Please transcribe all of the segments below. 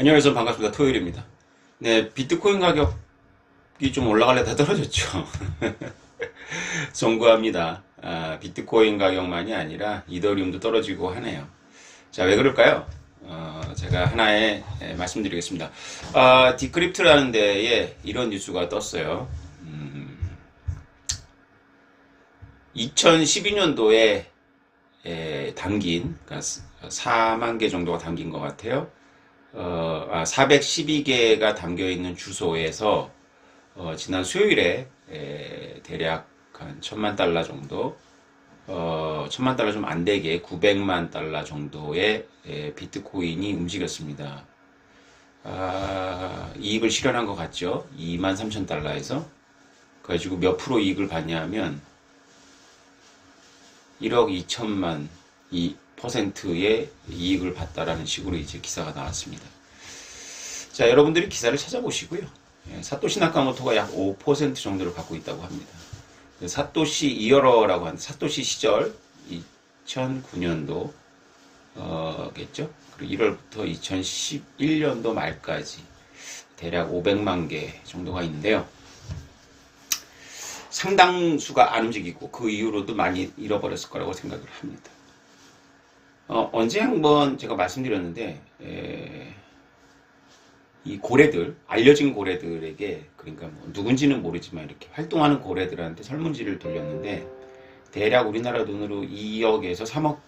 안녕하세요. 반갑습니다. 토요일입니다. 네, 비트코인 가격이 좀 올라갈래다 떨어졌죠. 송구합니다. 아, 비트코인 가격만이 아니라 이더리움도 떨어지고 하네요. 자, 왜 그럴까요? 어, 제가 하나에 예, 말씀드리겠습니다. 아, 디크립트라는 데에 이런 뉴스가 떴어요. 음, 2012년도에 에, 담긴, 그러니까 4만 개 정도가 담긴 것 같아요. 어, 아, 412개가 담겨 있는 주소에서 어, 지난 수요일에 에, 대략 한 천만 달러 정도, 어, 천만 달러 좀 안 되게 900만 달러 정도의 에, 비트코인이 움직였습니다. 아, 이익을 실현한 것 같죠? 2만 3천 달러에서. 그래가지고 몇 프로 이익을 받냐면 1억 2천만 이 퍼센트의 이익을 봤다라는 식으로 이제 기사가 나왔습니다. 자, 여러분들이 기사를 찾아보시고요. 예, 사토시 나카모토가 약 5% 정도를 갖고 있다고 합니다. 그 사토시 이어러라고 하는 사토시 시절 2009년도 어겠죠. 그리고 1월부터 2011년도 말까지 대략 500만 개 정도가 있는데요. 상당수가 안 움직이고 그 이후로도 많이 잃어버렸을 거라고 생각을 합니다. 어, 언제 한번 제가 말씀드렸는데 에, 이 고래들 알려진 고래들에게 그러니까 뭐 누군지는 모르지만 이렇게 활동하는 고래들한테 설문지를 돌렸는데 대략 우리나라 돈으로 2억에서 3억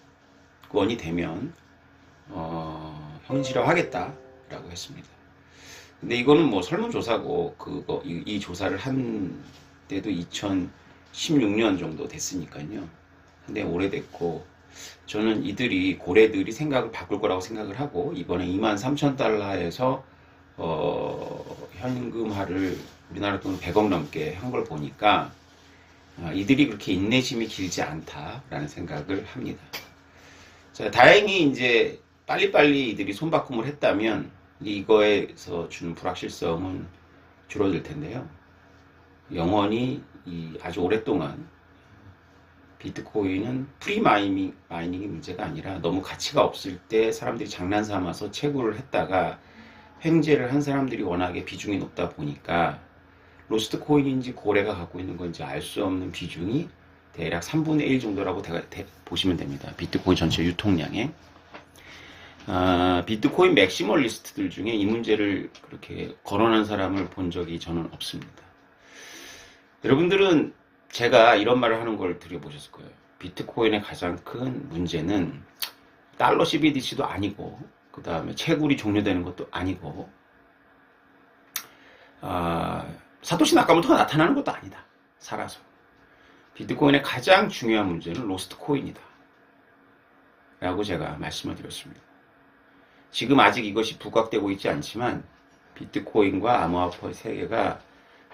원이 되면 어, 현실화하겠다라고 했습니다. 근데 이거는 뭐 설문조사고 그거 이, 이 조사를 한 때도 2016년 정도 됐으니까요. 근데 오래됐고 저는 이들이 고래들이 생각을 바꿀 거라고 생각을 하고 이번에 2만 3천 달러에서 어, 현금화를 우리나라 돈 100억 넘게 한 걸 보니까 아, 이들이 그렇게 인내심이 길지 않다라는 생각을 합니다. 자, 다행히 이제 빨리빨리 이들이 손바꿈을 했다면 이거에서 주는 불확실성은 줄어들 텐데요. 영원히 이 아주 오랫동안 비트코인은 프리 마이닝, 마이닝이 문제가 아니라 너무 가치가 없을 때 사람들이 장난 삼아서 채굴을 했다가 횡재를 한 사람들이 워낙에 비중이 높다 보니까 로스트 코인인지 고래가 갖고 있는 건지 알 수 없는 비중이 대략 3분의 1 정도라고 대, 대, 보시면 됩니다. 비트코인 전체 유통량에. 아, 비트코인 맥시멀리스트들 중에 이 문제를 그렇게 거론한 사람을 본 적이 저는 없습니다. 여러분들은 제가 이런 말을 하는 걸 들어보셨을 거예요. 비트코인의 가장 큰 문제는 달러 CBDC도 아니고, 그 다음에 채굴이 종료되는 것도 아니고, 아, 사토시 나카모토가 나타나는 것도 아니다. 살아서. 비트코인의 가장 중요한 문제는 로스트 코인이다. 라고 제가 말씀을 드렸습니다. 지금 아직 이것이 부각되고 있지 않지만, 비트코인과 암호화폐 세계가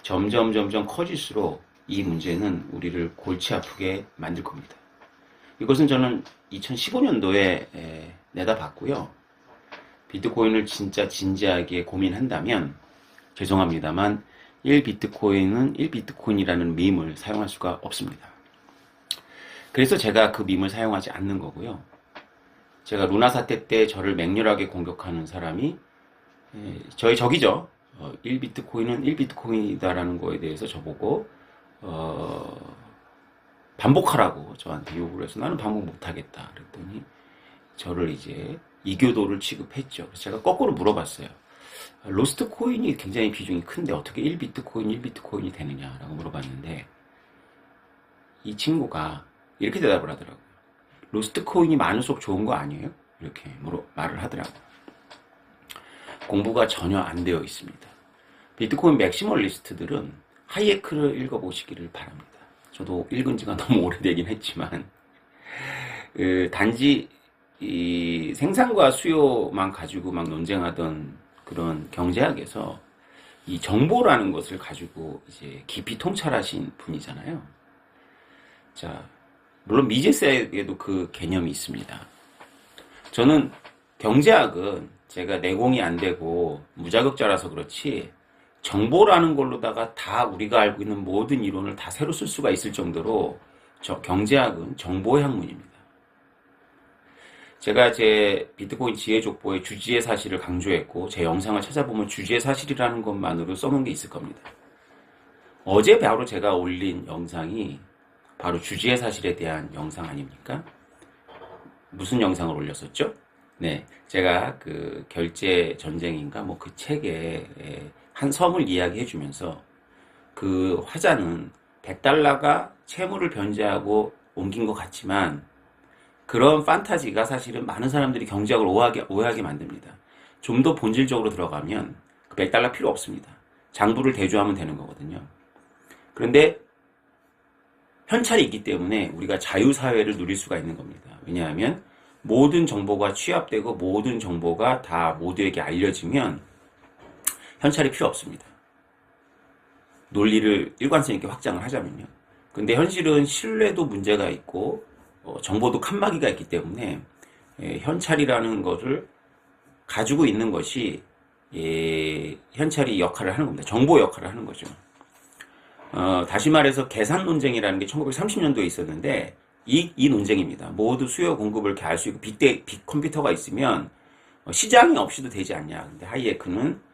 점점 점점 커질수록 이 문제는 우리를 골치 아프게 만들 겁니다. 이것은 저는 2015년도에 내다봤고요. 비트코인을 진짜 진지하게 고민한다면 죄송합니다만 1비트코인은 1비트코인이라는 밈을 사용할 수가 없습니다. 그래서 제가 그 밈을 사용하지 않는 거고요. 제가 루나 사태 때 저를 맹렬하게 공격하는 사람이 저희 적이죠. 1비트코인은 1비트코인이다라는 거에 대해서 저보고 어, 반복하라고 저한테 요구를 해서 나는 반복 못하겠다 그랬더니 저를 이제 이교도를 취급했죠. 그래서 제가 거꾸로 물어봤어요. 로스트 코인이 굉장히 비중이 큰데 어떻게 1비트 코인, 1비트 코인이 되느냐라고 물어봤는데 이 친구가 이렇게 대답을 하더라고요. 로스트 코인이 많을수록 좋은 거 아니에요? 이렇게 물어, 말을 하더라고요. 공부가 전혀 안 되어 있습니다. 비트코인 맥시멀리스트들은 하이에크를 읽어보시기를 바랍니다. 저도 읽은 지가 너무 오래되긴 했지만, 그, 단지, 이 생산과 수요만 가지고 막 논쟁하던 그런 경제학에서 이 정보라는 것을 가지고 이제 깊이 통찰하신 분이잖아요. 자, 물론 미제스에게도 그 개념이 있습니다. 저는 경제학은 제가 내공이 안 되고 무자격자라서 그렇지 정보라는 걸로다가 다 우리가 알고 있는 모든 이론을 다 새로 쓸 수가 있을 정도로 저 경제학은 정보의 학문입니다. 제가 제 비트코인 지혜 족보에 주지의 사실을 강조했고 제 영상을 찾아보면 주지의 사실이라는 것만으로 써놓은 게 있을 겁니다. 어제 바로 제가 올린 영상이 바로 주지의 사실에 대한 영상 아닙니까? 무슨 영상을 올렸었죠? 네, 제가 그 결제 전쟁인가 뭐 그 책에 한 섬을 이야기해 주면서 그 화자는 100달러가 채무를 변제하고 옮긴 것 같지만 그런 판타지가 사실은 많은 사람들이 경제학을 오해하게, 오해하게 만듭니다. 좀 더 본질적으로 들어가면 그 100달러 필요 없습니다. 장부를 대조하면 되는 거거든요. 그런데 현찰이 있기 때문에 우리가 자유사회를 누릴 수가 있는 겁니다. 왜냐하면 모든 정보가 취합되고 모든 정보가 다 모두에게 알려지면 현찰이 필요 없습니다. 논리를 일관성 있게 확장을 하자면요. 근데 현실은 신뢰도 문제가 있고 어, 정보도 칸막이가 있기 때문에 예, 현찰이라는 것을 가지고 있는 것이 예, 현찰이 역할을 하는 겁니다. 정보 역할을 하는 거죠. 어, 다시 말해서 계산 논쟁이라는 게 1930년도에 있었는데 이, 이 논쟁입니다. 모두 수요 공급을 이렇게 알 수 있고 빅데, 빅 컴퓨터가 있으면 어, 시장이 없이도 되지 않냐. 근데 하이에크는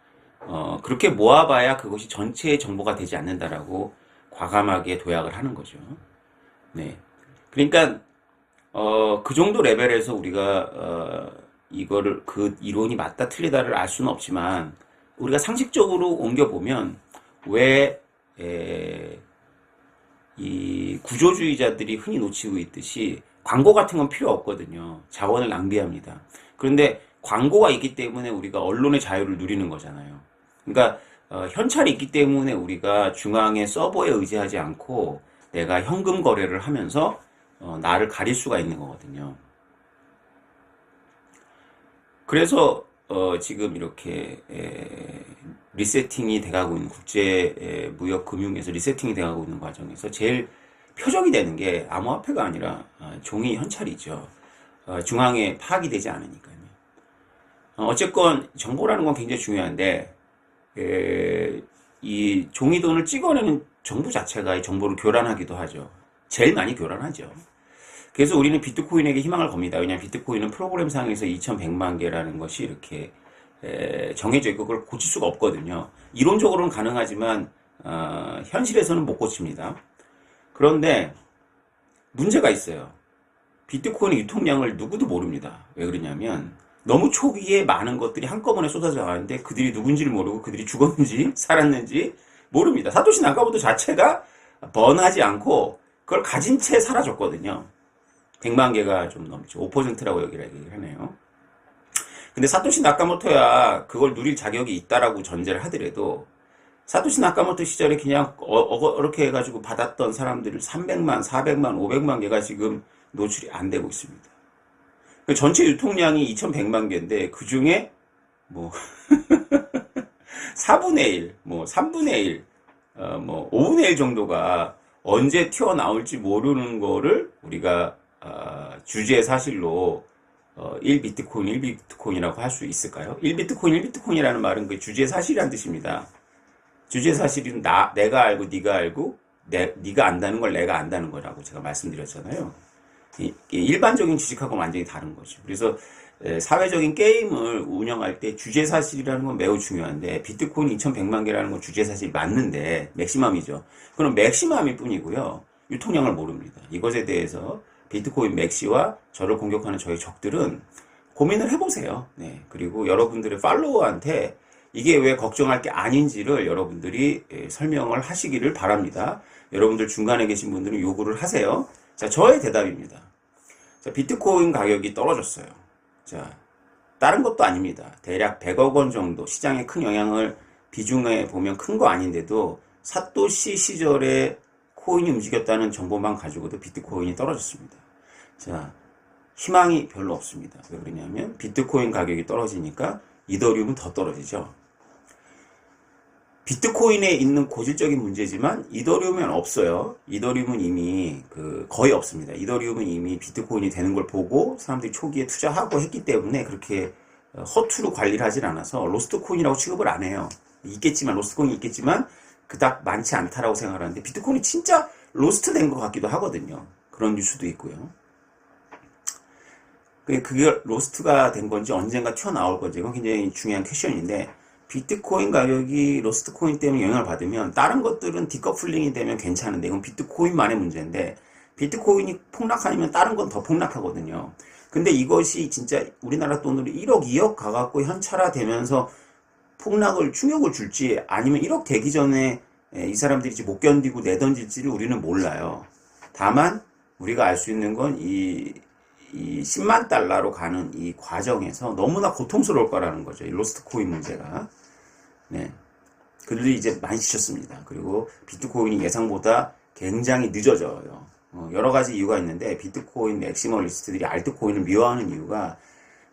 어, 그렇게 모아봐야 그것이 전체의 정보가 되지 않는다라고 과감하게 도약을 하는 거죠. 네. 그러니까 어, 그 정도 레벨에서 우리가 어, 이거를 그 이론이 맞다 틀리다를 알 수는 없지만 우리가 상식적으로 옮겨 보면 왜 에, 이 구조주의자들이 흔히 놓치고 있듯이 광고 같은 건 필요 없거든요. 자원을 낭비합니다. 그런데 광고가 있기 때문에 우리가 언론의 자유를 누리는 거잖아요. 그러니까 어, 현찰이 있기 때문에 우리가 중앙의 서버에 의지하지 않고 내가 현금 거래를 하면서 어, 나를 가릴 수가 있는 거거든요. 그래서 어, 지금 이렇게 에, 리세팅이 돼가고 있는 국제 에, 무역 금융에서 리세팅이 돼가고 있는 과정에서 제일 표적이 되는 게 암호화폐가 아니라 어, 종이 현찰이죠. 어, 중앙에 파악이 되지 않으니까요. 어, 어쨌건 정보라는 건 굉장히 중요한데 에, 이 종이돈을 찍어내는 정부 자체가 이 정보를 교란하기도 하죠. 제일 많이 교란하죠. 그래서 우리는 비트코인에게 희망을 겁니다. 왜냐하면 비트코인은 프로그램상에서 2100만 개라는 것이 이렇게 에, 정해져 있고 그걸 고칠 수가 없거든요. 이론적으로는 가능하지만 어, 현실에서는 못 고칩니다. 그런데 문제가 있어요. 비트코인의 유통량을 누구도 모릅니다. 왜 그러냐면 너무 초기에 많은 것들이 한꺼번에 쏟아져 나가는데 그들이 누군지를 모르고 그들이 죽었는지 살았는지 모릅니다. 사토시 나카모토 자체가 번하지 않고 그걸 가진 채 사라졌거든요. 100만 개가 좀 넘죠. 5%라고 여기를 얘기를 하네요. 근데 사토시 나카모토야 그걸 누릴 자격이 있다라고 전제를 하더라도 사토시 나카모토 시절에 그냥 어, 어, 렇게 해가지고 받았던 사람들을 300만, 400만, 500만 개가 지금 노출이 안 되고 있습니다. 그 전체 유통량이 2,100만 개인데 그 중에 뭐 4분의 1, 뭐 3분의 1, 어, 뭐 5분의 1 정도가 언제 튀어나올지 모르는 거를 우리가 어, 주제 사실로 어, 1비트코인, 1비트코인이라고 할 수 있을까요? 1비트코인, 1비트코인이라는 말은 그 주제 사실이란 뜻입니다. 주제 사실은 나, 내가 알고 네가 알고 내, 네가 안다는 걸 내가 안다는 거라고 제가 말씀드렸잖아요. 이, 일반적인 주식하고 완전히 다른 거죠. 그래서 사회적인 게임을 운영할 때 주제 사실이라는 건 매우 중요한데 비트코인 2,100만 개라는 건 주제 사실이 맞는데 맥시멈이죠. 그럼 맥시멈일 뿐이고요. 유통량을 모릅니다. 이것에 대해서 비트코인 맥시와 저를 공격하는 저희 적들은 고민을 해보세요. 네. 그리고 여러분들의 팔로워한테 이게 왜 걱정할 게 아닌지를 여러분들이 설명을 하시기를 바랍니다. 여러분들 중간에 계신 분들은 요구를 하세요. 자, 저의 대답입니다. 자, 비트코인 가격이 떨어졌어요. 자, 다른 것도 아닙니다. 대략 100억 원 정도 시장에 큰 영향을 비중에 보면 큰 거 아닌데도 사토시 시절에 코인이 움직였다는 정보만 가지고도 비트코인이 떨어졌습니다. 자, 희망이 별로 없습니다. 왜 그러냐면 비트코인 가격이 떨어지니까 이더리움은 더 떨어지죠. 비트코인에 있는 고질적인 문제지만 이더리움엔 없어요. 이더리움은 이미 그 거의 없습니다. 이더리움은 이미 비트코인이 되는 걸 보고 사람들이 초기에 투자하고 했기 때문에 그렇게 허투루 관리를 하질 않아서 로스트 코인이라고 취급을 안 해요. 있겠지만 로스트 코인이 있겠지만 그닥 많지 않다라고 생각하는데 비트코인이 진짜 로스트 된 것 같기도 하거든요. 그런 뉴스도 있고요. 그게 로스트가 된 건지 언젠가 튀어나올 건지 이건 굉장히 중요한 퀘션인데 비트코인 가격이 로스트 코인 때문에 영향을 받으면 다른 것들은 디커플링이 되면 괜찮은데 이건 비트코인만의 문제인데 비트코인이 폭락하면 다른 건 더 폭락하거든요. 근데 이것이 진짜 우리나라 돈으로 1억, 2억 가갖고 현찰화되면서 폭락을 충격을 줄지 아니면 1억 되기 전에 에, 이 사람들이 못 견디고 내던질지를 우리는 몰라요. 다만 우리가 알 수 있는 건이 이 10만 달러로 가는 이 과정에서 너무나 고통스러울 거라는 거죠. 이 로스트 코인 문제가. 네. 그들이 이제 많이 지쳤습니다. 그리고 비트코인이 예상보다 굉장히 늦어져요. 어, 여러 가지 이유가 있는데 비트코인 맥시멀리스트들이 알트코인을 미워하는 이유가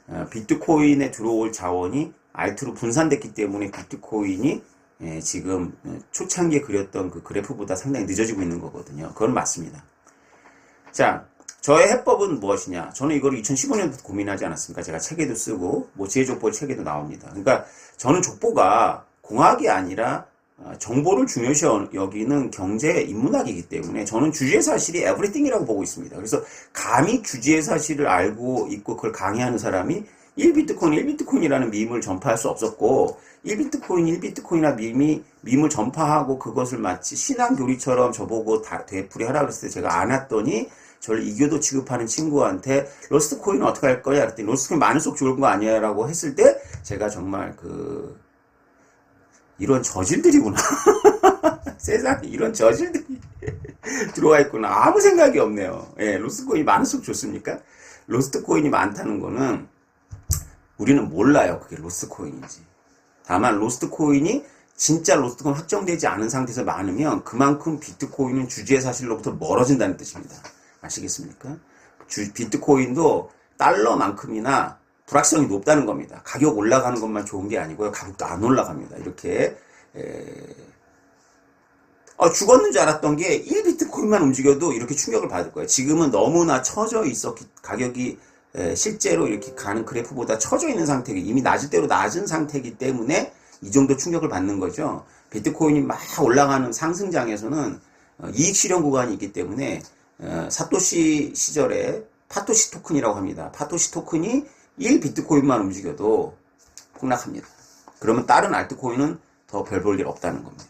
어, 비트코인에 들어올 자원이 알트로 분산됐기 때문에 비트코인이 예, 지금 어, 초창기에 그렸던 그 그래프보다 상당히 늦어지고 있는 거거든요. 그건 맞습니다. 자, 저의 해법은 무엇이냐? 저는 이걸 2015년부터 고민하지 않았습니까? 제가 책에도 쓰고, 뭐 지혜족보 책에도 나옵니다. 그러니까 저는 족보가 공학이 아니라 어, 정보를 중요시 여기는 경제 인문학이기 때문에 저는 주지의 사실이 에브리띵이라고 보고 있습니다. 그래서 감히 주지의 사실을 알고 있고 그걸 강의하는 사람이 1비트코인, 1비트코인이라는 밈을 전파할 수 없었고 1비트코인, 1비트코인이나 밈이 밈을 전파하고 그것을 마치 신앙 교리처럼 저보고 다 되풀이 하라 그랬을 때 제가 안 했더니 저를 이교도 취급하는 친구한테 로스트 코인 어떻게 할 거야? 그랬더니 로스트 코인 많을수록 좋은 거 아니야? 라고 했을 때 제가 정말 그 이런 저질들이구나. 세상에 이런 저질들이 들어와 있구나. 아무 생각이 없네요. 예, 로스트 코인이 많을수록 좋습니까? 로스트 코인이 많다는 거는 우리는 몰라요. 그게 로스트 코인인지. 다만 로스트 코인이 진짜 로스트 코인 확정되지 않은 상태에서 많으면 그만큼 비트코인은 주주의 사실로부터 멀어진다는 뜻입니다. 아시겠습니까? 주, 비트코인도 달러만큼이나 불확성이 높다는 겁니다. 가격 올라가는 것만 좋은 게 아니고요. 가격도 안 올라갑니다. 이렇게 에... 어, 죽었는 줄 알았던 게 1비트코인만 움직여도 이렇게 충격을 받을 거예요. 지금은 너무나 처져 있었기 가격이 에, 실제로 이렇게 가는 그래프보다 처져 있는 상태기 이미 낮을 대로 낮은 상태이기 때문에 이 정도 충격을 받는 거죠. 비트코인이 막 올라가는 상승장에서는 어, 이익 실현 구간이 있기 때문에 어, 사토시 시절에 파토시 토큰이라고 합니다. 파토시 토큰이 1비트코인만 움직여도 폭락합니다. 그러면 다른 알트코인은 더 별 볼 일 없다는 겁니다.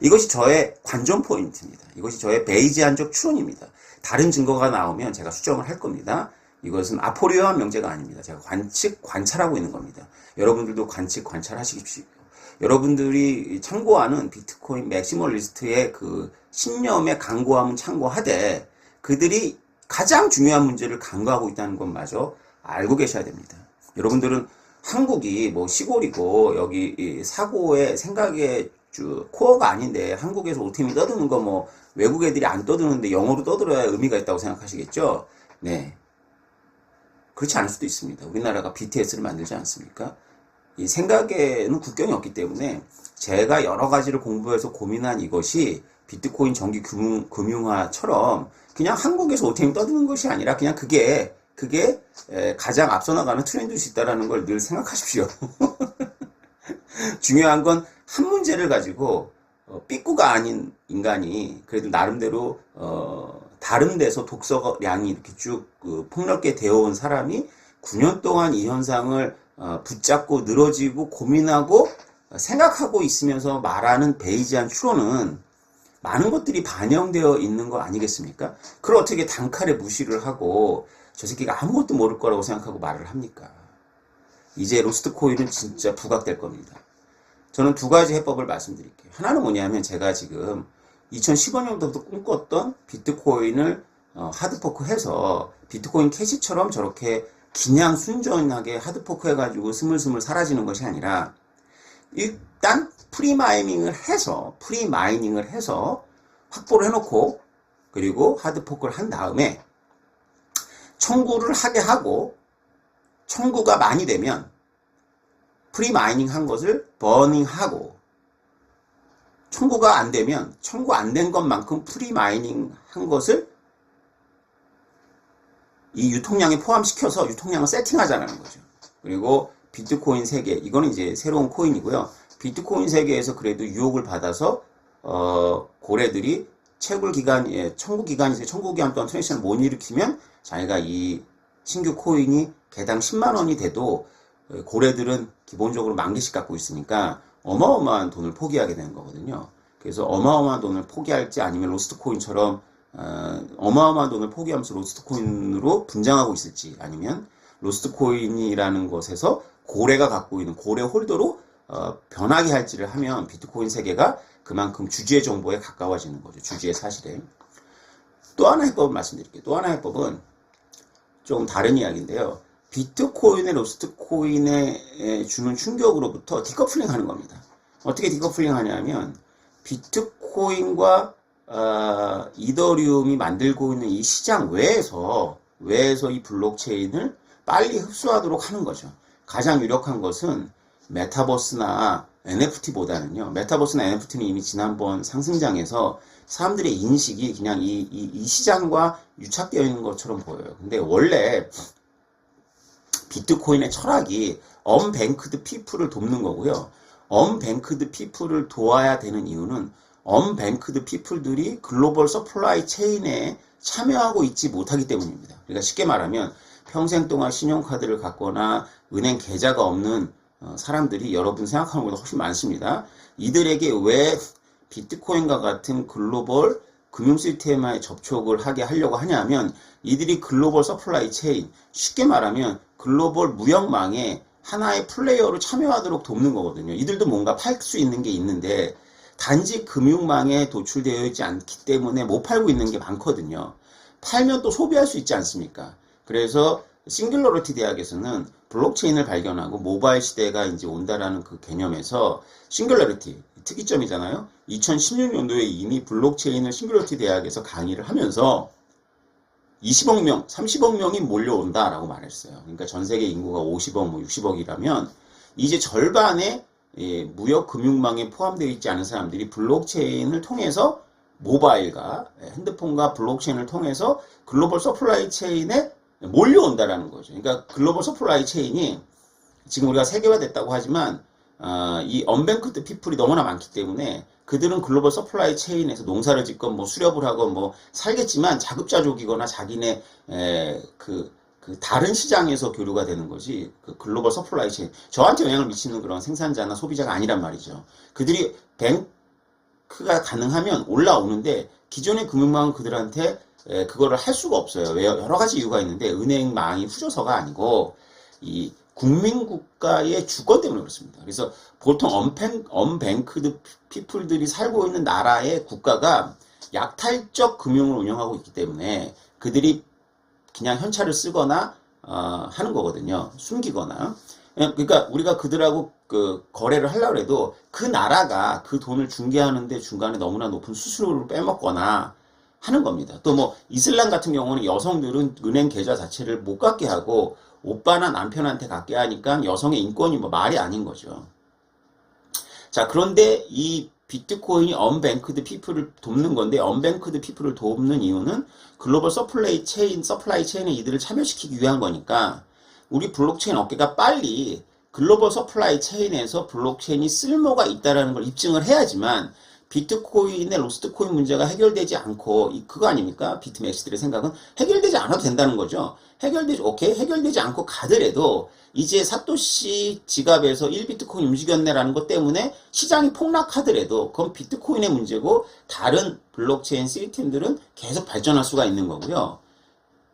이것이 저의 관전 포인트입니다. 이것이 저의 베이지안적 추론입니다. 다른 증거가 나오면 제가 수정을 할 겁니다. 이것은 아포리오한 명제가 아닙니다. 제가 관측, 관찰하고 있는 겁니다. 여러분들도 관측, 관찰하십시오. 여러분들이 참고하는 비트코인 맥시멀 리스트의 그 신념의 강고함은 참고하되 그들이 가장 중요한 문제를 간과하고 있다는 것마저 알고 계셔야 됩니다. 여러분들은 한국이 뭐 시골이고 여기 사고의 생각의 주 코어가 아닌데 한국에서 오템이 떠드는 거 뭐 외국 애들이 안 떠드는데 영어로 떠들어야 의미가 있다고 생각하시겠죠? 네. 그렇지 않을 수도 있습니다. 우리나라가 BTS를 만들지 않습니까? 이 생각에는 국경이 없기 때문에 제가 여러 가지를 공부해서 고민한 이것이 비트코인 정기 금융, 금융화처럼 그냥 한국에서 오템이 떠드는 것이 아니라 그냥 그게 그게 가장 앞서 나가는 트렌드일 수 있다는 걸 늘 생각하십시오. 중요한 건 한 문제를 가지고 어, 삐꾸가 아닌 인간이 그래도 나름대로 어, 다른 데서 독서량이 이렇게 쭉 그 폭넓게 되어온 사람이 9년 동안 이 현상을 어, 붙잡고 늘어지고 고민하고 생각하고 있으면서 말하는 베이지한 추론은 많은 것들이 반영되어 있는 거 아니겠습니까? 그걸 어떻게 단칼에 무시를 하고 저 새끼가 아무것도 모를 거라고 생각하고 말을 합니까? 이제 로스트 코인은 진짜 부각될 겁니다. 저는 두 가지 해법을 말씀드릴게요. 하나는 뭐냐면 제가 지금 2015년부터 꿈꿨던 비트코인을 어, 하드포크 해서 비트코인 캐시처럼 저렇게 그냥 순전하게 하드포크 해가지고 스물스물 사라지는 것이 아니라 일단 프리마이닝을 해서 프리마이닝을 해서 확보를 해놓고 그리고 하드포크를 한 다음에 청구를 하게 하고 청구가 많이 되면 프리마이닝 한 것을 버닝하고 청구가 안 되면 청구 안 된 것만큼 프리마이닝 한 것을 이 유통량에 포함시켜서 유통량을 세팅하자는 거죠. 그리고 비트코인 세계 이거는 이제 새로운 코인이고요. 비트코인 세계에서 그래도 유혹을 받아서 어, 고래들이 채굴 기간, 예, 청구 기간이 있어요. 청구 기간 동안 트랜지션을 못 일으키면 자기가 이 신규 코인이 개당 10만 원이 돼도 고래들은 기본적으로 만 개씩 갖고 있으니까 어마어마한 돈을 포기하게 되는 거거든요. 그래서 어마어마한 돈을 포기할지 아니면 로스트 코인처럼 어, 어마어마한 돈을 포기하면서 로스트 코인으로 분장하고 있을지 아니면 로스트 코인이라는 것에서 고래가 갖고 있는 고래 홀더로 어, 변하게 할지를 하면 비트코인 세계가 그만큼 주주의 정보에 가까워지는 거죠. 주주의 사실에. 또 하나 해법을 말씀드릴게요. 또 하나 해법은 조금 다른 이야기인데요. 비트코인의 로스트 코인에 주는 충격으로부터 디커플링 하는 겁니다. 어떻게 디커플링 하냐면 비트코인과 어, 이더리움이 만들고 있는 이 시장 외에서 외에서 이 블록체인을 빨리 흡수하도록 하는 거죠. 가장 유력한 것은 메타버스나 NFT보다는요. 메타버스나 NFT는 이미 지난번 상승장에서 사람들의 인식이 그냥 이, 이, 이 시장과 유착되어 있는 것처럼 보여요. 근데 원래 비트코인의 철학이 언뱅크드 피플을 돕는 거고요. 언뱅크드 피플을 도와야 되는 이유는 언뱅크드 피플들이 글로벌 서플라이 체인에 참여하고 있지 못하기 때문입니다. 그러니까 쉽게 말하면 평생 동안 신용카드를 갖거나 은행 계좌가 없는 어, 사람들이 여러분 생각하는 것보다 훨씬 많습니다. 이들에게 왜 비트코인과 같은 글로벌 금융 시스템에 접촉을 하게 하려고 하냐면 이들이 글로벌 서플라이 체인, 쉽게 말하면 글로벌 무역망에 하나의 플레이어로 참여하도록 돕는 거거든요. 이들도 뭔가 팔 수 있는 게 있는데 단지 금융망에 도출되어 있지 않기 때문에 못 팔고 있는 게 많거든요. 팔면 또 소비할 수 있지 않습니까? 그래서 싱귤러리티 대학에서는 블록체인을 발견하고 모바일 시대가 이제 온다라는 그 개념에서 싱귤러리티 특이점이잖아요. 2016년도에 이미 블록체인을 싱귤러리티 대학에서 강의를 하면서 20억 명, 30억 명이 몰려온다라고 말했어요. 그러니까 전 세계 인구가 50억, 뭐 60억이라면 이제 절반의 예, 무역 금융망에 포함되어 있지 않은 사람들이 블록체인을 통해서 모바일과 예, 핸드폰과 블록체인을 통해서 글로벌 서플라이 체인에 몰려온다라는 거죠. 그러니까 글로벌 서플라이 체인이 지금 우리가 세계화됐다고 하지만 어, 이 언뱅크드 피플이 너무나 많기 때문에 그들은 글로벌 서플라이 체인에서 농사를 짓건 뭐 수렵을 하건 뭐 살겠지만 자급자족이거나 자기네 에, 그, 그 다른 시장에서 교류가 되는 거지 그 글로벌 서플라이 체인 저한테 영향을 미치는 그런 생산자나 소비자가 아니란 말이죠. 그들이 뱅크가 가능하면 올라오는데 기존의 금융망은 그들한테 에, 그거를 할 수가 없어요. 왜 여러 가지 이유가 있는데 은행망이 후져서가 아니고 이 국민국가의 주권 때문에 그렇습니다. 그래서 보통 언뱅, 언뱅크드 피플들이 살고 있는 나라의 국가가 약탈적 금융을 운영하고 있기 때문에 그들이 그냥 현찰을 쓰거나 어, 하는 거거든요. 숨기거나. 그러니까 우리가 그들하고 그 거래를 하려고 해도 그 나라가 그 돈을 중개하는데 중간에 너무나 높은 수수료를 빼먹거나 하는 겁니다. 또 뭐 이슬람 같은 경우는 여성들은 은행 계좌 자체를 못 갖게 하고 오빠나 남편한테 갖게 하니까 여성의 인권이 뭐 말이 아닌 거죠. 자, 그런데 이 비트코인이 언뱅크드 피플을 돕는 건데 언뱅크드 피플을 돕는 이유는 글로벌 서플라이 체인, 서플라이 체인에 이들을 참여시키기 위한 거니까 우리 블록체인 업계가 빨리 글로벌 서플라이 체인에서 블록체인이 쓸모가 있다라는 걸 입증을 해야지만 비트코인의 로스트코인 문제가 해결되지 않고 그거 아닙니까? 비트맥스들의 생각은 해결되지 않아도 된다는 거죠. 해결되지 오케이 해결되지 않고 가더라도 이제 사토시 지갑에서 1비트코인 움직였네라는 것 때문에 시장이 폭락하더라도 그건 비트코인의 문제고 다른 블록체인 시스템들은 계속 발전할 수가 있는 거고요.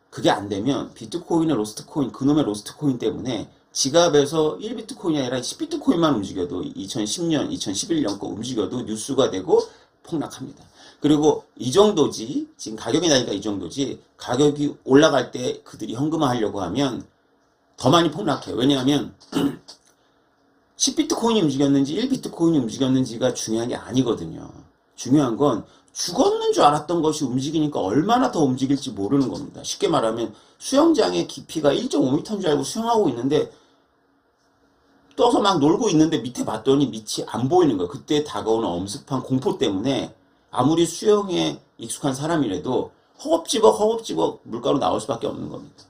그게 안 되면 비트코인의 로스트코인 그놈의 로스트코인 때문에 지갑에서 1비트코인이 아니라 10비트코인만 움직여도 2010년, 2011년 거 움직여도 뉴스가 되고 폭락합니다. 그리고 이 정도지, 지금 가격이 나니까 이 정도지, 가격이 올라갈 때 그들이 현금화 하려고 하면 더 많이 폭락해요. 왜냐하면 10비트 코인이 움직였는지 1비트 코인이 움직였는지가 중요한 게 아니거든요. 중요한 건 죽었는 줄 알았던 것이 움직이니까 얼마나 더 움직일지 모르는 겁니다. 쉽게 말하면 수영장의 깊이가 1.5m인 줄 알고 수영하고 있는데 떠서 막 놀고 있는데 밑에 봤더니 밑이 안 보이는 거예요. 그때 다가오는 엄습한 공포 때문에 아무리 수영에 익숙한 사람이라도 허겁지겁 허겁지겁 물가로 나올 수밖에 없는 겁니다.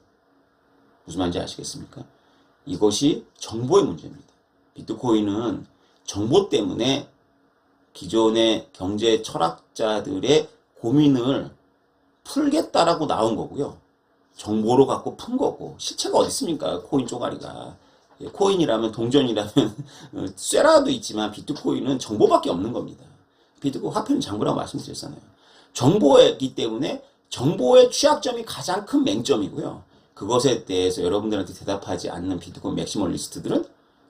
무슨 말인지 아시겠습니까? 이것이 정보의 문제입니다. 비트코인은 정보 때문에 기존의 경제 철학자들의 고민을 풀겠다라고 나온 거고요. 정보로 갖고 푼 거고 실체가 어디 있습니까? 코인 쪼가리가. 예, 코인이라면 동전이라면 어, 쇠라도 있지만 비트코인은 정보밖에 없는 겁니다. 비트코인 화폐는 장부라고 말씀드렸잖아요. 정보이기 때문에 정보의 취약점이 가장 큰 맹점이고요. 그것에 대해서 여러분들한테 대답하지 않는 비트코인 맥시멀리스트들은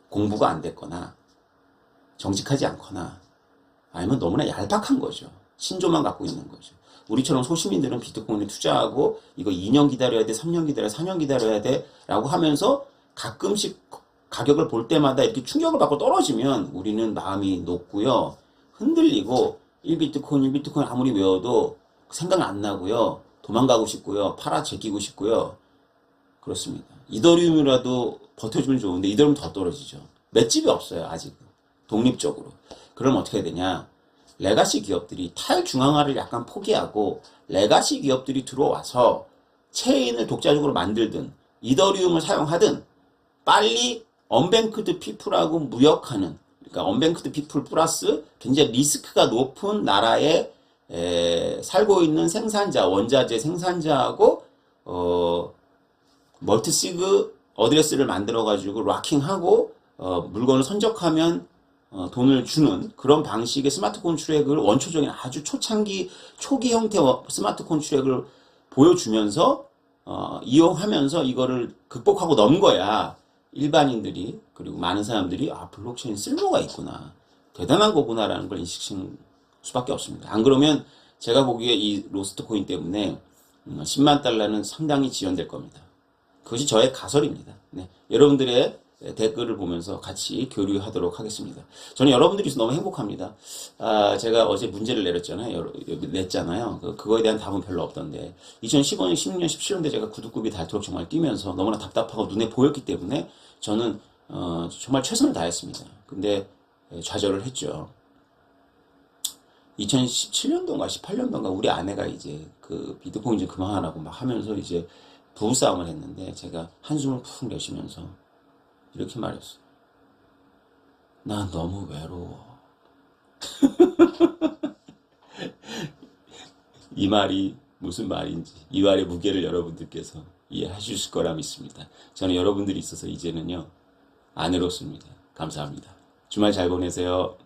공부가 안 됐거나 정직하지 않거나 아니면 너무나 얄팍한 거죠. 신조만 갖고 있는 거죠. 우리처럼 소시민들은 비트코인에 투자하고 이거 2년 기다려야 돼, 3년 기다려야 돼, 4년 기다려야 돼 라고 하면서 가끔씩 가격을 볼 때마다 이렇게 충격을 받고 떨어지면 우리는 마음이 높고요. 흔들리고 1비트코인, 1비트코인 아무리 외워도 생각 안 나고요. 도망가고 싶고요. 팔아 제끼고 싶고요. 그렇습니다. 이더리움이라도 버텨주면 좋은데 이더리움 더 떨어지죠. 맷집이 없어요. 아직 독립적으로. 그럼 어떻게 해야 되냐? 레가시 기업들이 탈중앙화를 약간 포기하고 레가시 기업들이 들어와서 체인을 독자적으로 만들든 이더리움을 사용하든 빨리 언뱅크드 피플하고 무역하는 그러니까 언뱅크드 피플 플러스 굉장히 리스크가 높은 나라에 에, 살고 있는 생산자 원자재 생산자하고 어, 멀티시그 어드레스를 만들어 가지고 락킹하고 어, 물건을 선적하면 어, 돈을 주는 그런 방식의 스마트 콘트랙을 원초적인 아주 초창기 초기 형태 스마트 콘트랙을 보여주면서 어, 이용하면서 이거를 극복하고 넘거야 일반인들이 그리고 많은 사람들이 아 블록체인 쓸모가 있구나 대단한 거구나라는 걸 인식할 수밖에 없습니다. 안 그러면 제가 보기에 이 로스트 코인 때문에 음, 10만 달러는 상당히 지연될 겁니다. 그것이 저의 가설입니다. 네, 여러분들의 댓글을 보면서 같이 교류하도록 하겠습니다. 저는 여러분들이 있어서 너무 행복합니다. 아, 제가 어제 문제를 내렸잖아요. 냈잖아요. 그- 그거에 대한 답은 별로 없던데. 2015년, 16년, 17년대 제가 구두굽이 닳도록 정말 뛰면서 너무나 답답하고 눈에 보였기 때문에 저는 어, 정말 최선을 다했습니다. 근데 예, 좌절을 했죠. 2017년도인가 18년도인가 우리 아내가 이제 그 비트코인 좀 그만하라고 막 하면서 이제 부부싸움을 했는데 제가 한숨을 푹 내쉬면서 이렇게 말했어. 난 너무 외로워. 이 말이 무슨 말인지 이 말의 무게를 여러분들께서 이해하실 거라 믿습니다. 저는 여러분들이 있어서 이제는요 안 외롭습니다. 감사합니다. 주말 잘 보내세요.